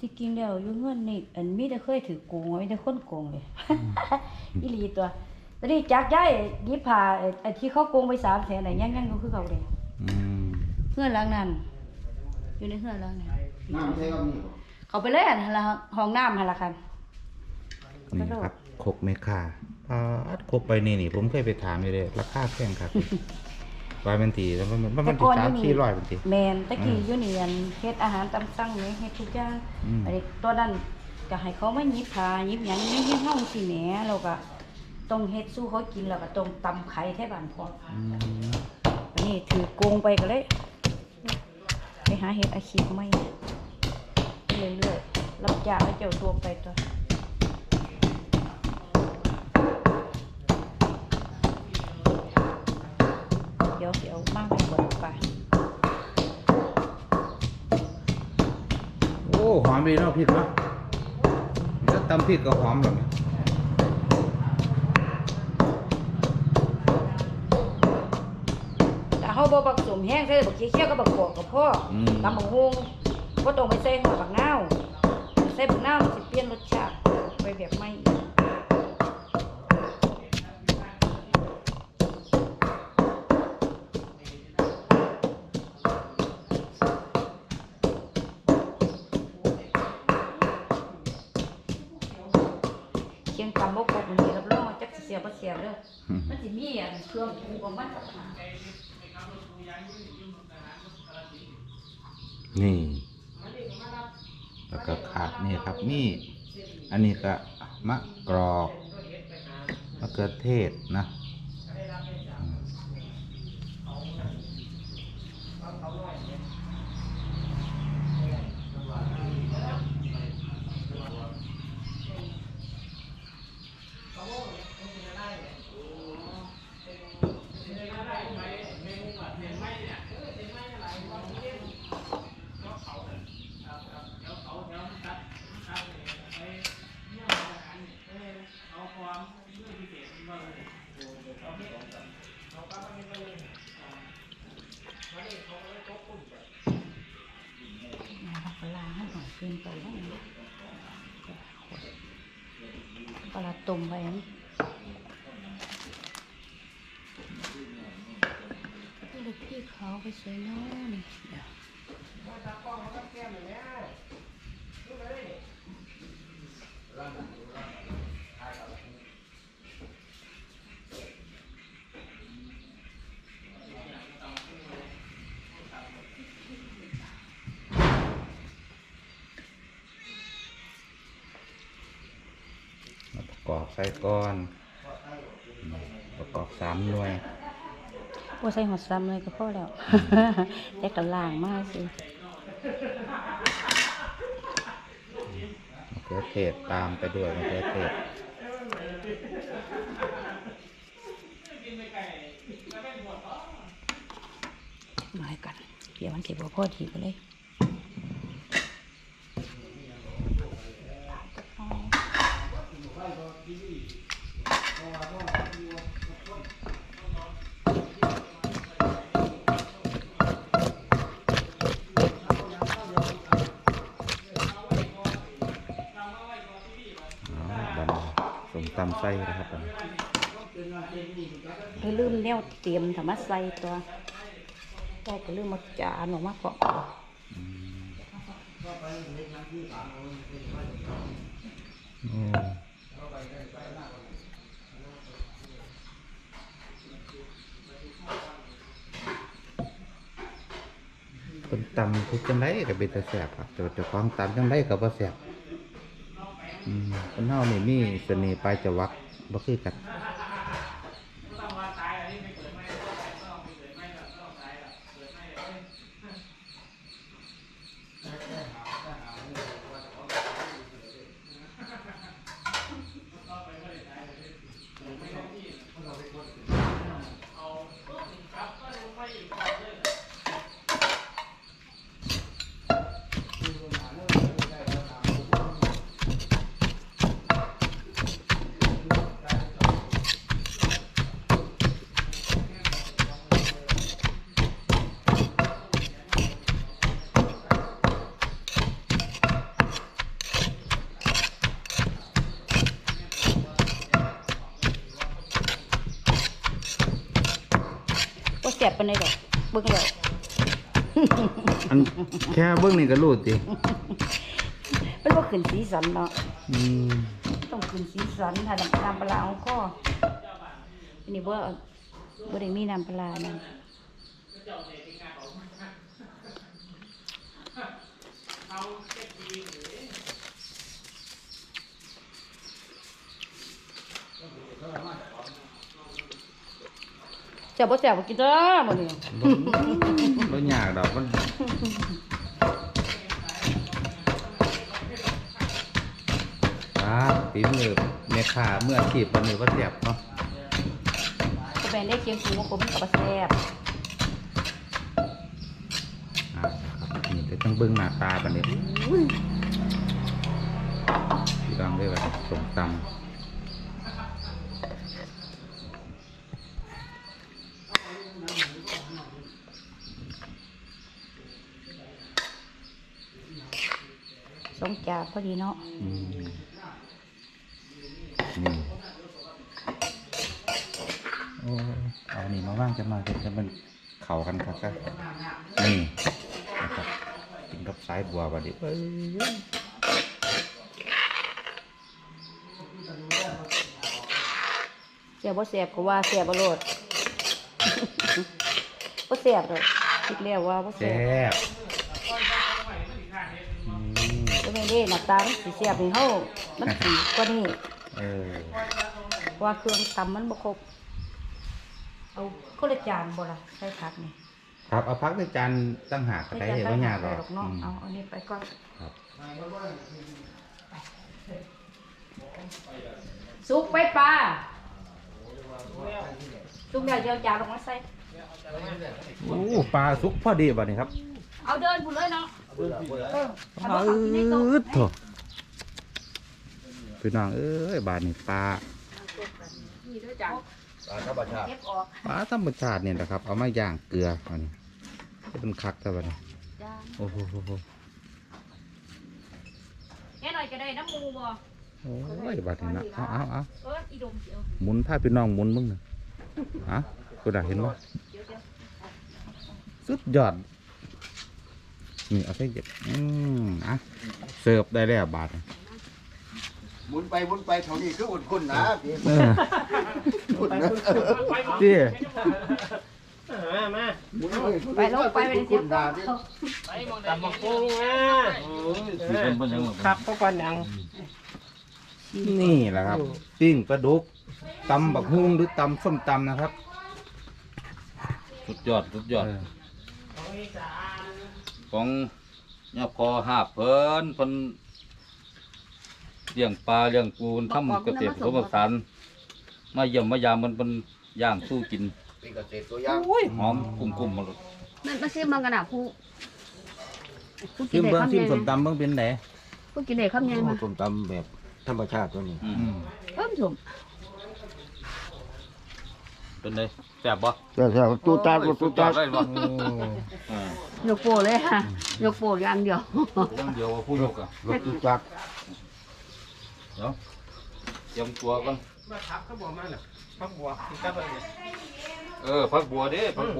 ที่จริงแล้วอยู่เงินนี่อันมีแต่เคยถือโกงไว้แต่คนโกงเลยอีหลีตัวตอนนี้จักย้ายยิบผ่าไอ้ไอ้ที่เขาโกงไป3 0 0 0 0น่ะยังยังอยู่คือเก่าเลยอืมเฮือนหลังนั้น อยู่ในเฮือนหลังนั้นน้ำใช่ก็มีบ่เขาไปเลยอันนั้นละห้องน้ำหั่นล่ะครับนี่ครับคกเมคาปาดคกไปนี่นี่ผมเคยไปถามอยู่เลยราคาแพงครับ ว่าเป็นตีแล้วมันมันมันตีสามสี่ร้อยเป็นตีแมนตะกี้อยู่นี่อันเฮ็ดอาหารตามสั่งนี่เฮ็ดทุกอย่างอืมอันนี้ตัวนั้นก็ให้เขามาหยิบผ้าหยิบหยังในเฮ็ดเฮาสิแหมแล้วก็ต้องเฮ็ดสู้เขากินแล้วก็ต้องตำไข่แท้บ้านพร้อมอืมอันนี้ถือโกงไปก็เลยไปหาเฮ็ดอาชีพใหม่เรื่อยๆรับจ้างให้เจ้าตัวไปตัว ยวเดี๋ยวมากไปหมดไปโอ้หอมดีเนาะพริกเนาะถ้าตำพริกก็หอมแบบนี้แต่เฮาบ่บักสมแห้งใส่บักขี้เคี้ยวกับบักกอกกับพ่ออม ตำบักฮวงบ่ต้องไปใส่หัวบักนาวใส่บักนาวมันสิเปลี่ยนรสชาติไปแบบใหม่อีก ตำบ่ครบนี่รับรองว่าจักสิเสียบ่เสียเด้อมันสิมีอันเครื่องปรุงของมันต่างหากนี่ แล้วก็ขาดนี่ครับนี่ อันนี้ก็มะกรอกมะเขือเทศนะอืม เอาปลาร้าให้หน่อยเกินไปแล้วนะปลาร้าต้มไว้อันนี้ลูกพี่เขาไปใส่น้อยนี่เดี๋ยวมาประก อบใส่ก้อนอืมประกอบสามหน่วยว่าใส่หอดซ้ำเลยก็พอแล้วแต่กระล่างมากสิมะเขือเทศตามไปด้วยมะเขือเทศมาให้กัน เดี๋ยวมันสิบ่พอดีไปเลย เอาบันสมตำไส้นะครับบัดนเธอลืมแนวเตรียมธรรมะใส่ตัวแกก็ลืมมาจานออกมาเกาะโอ้คนตำทุกจังไดก็เป็นแต่แสบครับแต่ว่าเจ้าของตำจังไดก็บ่แสบอืม คนเฮานี่มีเสน่ห์ปลายจวักบ่คือกัน ปานใดดอกเบิ่งแล้วอันแค่เบิ่งนี่ก็รู้ติมันบ่ขึ้นสีสันเนาะอืมต้องขึ้นสีสันถ้าน้ำน้ำปลาร้าของข้ออันนี้บ่บ่ได้มีน้ำปลาร้านั่น ซ่บบ่แซ่บบ่กินเด้อมื้อนี้บ่ยากดอกมันครับฝีมือแม่ค้าเมื่ออาชีพวันนี้ว่าแซ่บเนาะก็แม่นได้เคียงสูงกว่าผมก็บ่แซ่บอ่าครับนี่ก็ต้องเบิ่งหน้าตาบัดนี้พี่น้องได้ว่าส้มตำ สองจานพอดีเนาะอืมนี่โอ้เอานี่มาว่างจะมาจะจะมันเข้ากันครับครับนี่นะครับกินกับสายบัวบัดนี้เอ้ยแซ่บบ่แซ่บก็ว่าแซ่บบ่โลดบ่แซ่บดอกคิดแล้วว่าบ่แซ่แซ่บบอืม ก็แม่นเด้หน้าตามันสิแซ่บนี่เฮามันสิกว่านี้เออเพราะว่าเครื่องตำมันบ่ครบเอาคนละจานบ่ล่ะใส่ผักนี่ครับเอาพักในจานตั้งหากก็ได้เห็นว่ายากหรอกเนาะอืมเอาอันนี้ไปก่อนครับสุกไปปลาสุกแล้วเดี๋ยวจานลงมาใส่ โอ้ปลาสุกพอดีบัดนี้ครับ เอาเดินพุ่นเลยเนาะ ออเอาบ่อืเข้ากินในโต๊ะดโถพี่น้องเอ้ยบาดนี้ปลานี่เด้อจานปลาธรรมชาติปลาธรรมชาติเนี่ยนะครับ เอามาย่างเกลืออันนี้เป็นคักแต่บัดนี้โอ้โหโหโหแค่หน่อยก็ได้น้ำมูบ่โอ้ยบาดนี้นะเอาเอาเอาหมุนพาพี่น้องหมุนมึงนะฮะกูได้เห็นว่าสุดยอด นี่เอาไปเก็บอืมอะเสิร์ฟได้แล้วบาทนี้หมุนไปหมุนไปเท่านี้คืออุ่นคุณนะพี่เอออุ่นนะเตี้ยหมุนไปไปลงไปไปอุ่นเสีคุยณบนะพี่ตำบักกุ้งนะเป็นเป็นยังครับเพราะก่อนหยังนี่แหละครับปิ้งปลาดุกตำบักฮุ้งหรือตำส้มตำนะครับ สุดยอด สุดยอด เออ ของ ยอพอหาบเพิ่นเพิ่นเลี้ยงปลาเลี้ยงปูนทำเกษตรผสมผสานมาเยี่ยมมายามมันเป็นย่างสู้กินเป็นเกษตรตัวอย่างโอ้ยหอมกลุ่มๆมาเลยมันมาซิมมันกันอะผู้ผู้กิชินมได้เบิ้งคำชิใหมญ่ส้มตำเบิ้งเป็นไหนผู้กินได้คำใหญ่มาส้มตำแบบธรรมชาติตัวนี้อืมอืมเพิ่มสม เป็นไงแซ่บบ่ใช่ใช่ตูตาโอ้ยตูสุดยตาอดเลยบ่โอ้อ่ายกโปเลยฮะยกโปอย่างเดียวอย่างเดียวว่าผู้ยกอะรถตูจักรเดี๋ยวเตรียมตัวก่อนมาทับข้าวบัวมาเหรอข้าวบัวกินกับอะไรเออผักบัวเด้ผักบัว